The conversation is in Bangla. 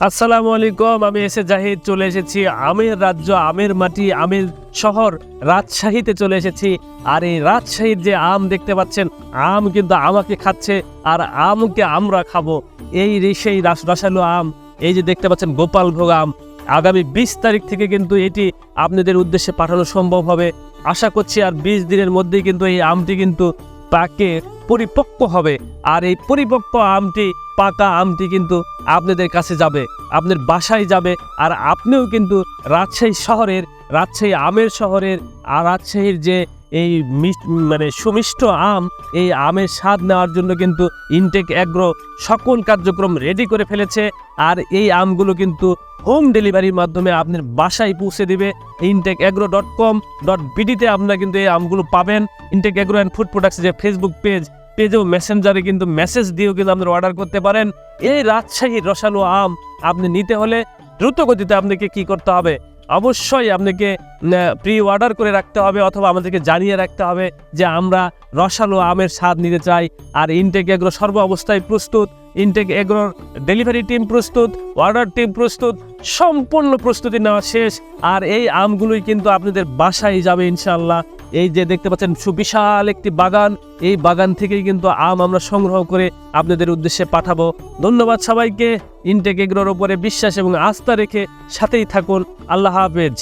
আসসালামু আলাইকুম, আমি এসে জাহিদ চলে এসেছি আমের রাজ্য, আমের মাটি, আমের শহর, রাজশাহীতে চলে এসেছি। আর এই রাজশাহীর যে আম দেখতে পাচ্ছেন, আম কিন্তু আমাকে খাচ্ছে আর আমকে আমরা খাব। এই সেই রাস- রসালো আম, এই যে দেখতে পাচ্ছেন গোপালভোগ আম। আগামী বিশ তারিখ থেকে কিন্তু এটি আপনাদের উদ্দেশ্যে পাঠানো সম্ভব হবে। আশা করছি আর বিশ দিনের মধ্যেই কিন্তু এই আমটি কিন্তু পাকে। পরিপক্ক হবে। আর এই পরিপক্ক আমটি, পাকা আমটি কিন্তু আপনাদের কাছে যাবে আপনার বাসায় যাবে, আর আপনিও কিন্তু রাজশাহী শহরের, রাজশাহী আমের শহরের, আর রাজশাহীর যে এই মানে সুমিষ্ট আম, এই আমের স্বাদ নেওয়ার জন্য কিন্তু ইনটেক অ্যাগ্রো সকল কার্যক্রম রেডি করে ফেলেছে, আর এই আমগুলো কিন্তু হোম ডেলিভারির মাধ্যমে আপনার বাসায় পৌঁছে দিবে। Intake Agro dot com dot বিডিতে আপনারা কিন্তু এই আমগুলো পাবেন। Intake Agro and food products যে ফেসবুক পেজ পেজেও মেসেঞ্জারে কিন্তু মেসেজ দিয়েও কিন্তু আপনারা অর্ডার করতে পারেন। এই রাজশাহীর রসালো আম আপনি নিতে হলে দ্রুত গতিতে আপনাকে কি করতে হবে? অবশ্যই আপনাকে প্রি অর্ডার করে রাখতে হবে অথবা আমাদেরকে জানিয়ে রাখতে হবে যে আমরা রসালো আমের স্বাদ নিতে চাই। আর ইনটেক এগ্রো সর্ব অবস্থায় প্রস্তুত। ইনটেক এগ্রোর ডেলিভারি টিম প্রস্তুত অর্ডার টিম প্রস্তুত, সম্পূর্ণ প্রস্তুতি নেওয়া শেষ। আর এই আমগুলোই কিন্তু আপনাদের বাসায় যাবে ইনশাল্লাহ এই যে দেখতে পাচ্ছেন সুবিশাল একটি বাগান। এই বাগান থেকেই কিন্তু আম আমরা সংগ্রহ করে আপনাদের উদ্দেশ্যে পাঠাবো। ধন্যবাদ সবাইকে। ইনটেক এগ্রোর ওপরে বিশ্বাস এবং আস্থা রেখে সাথেই থাকুন। আল্লাহ হাফেজ।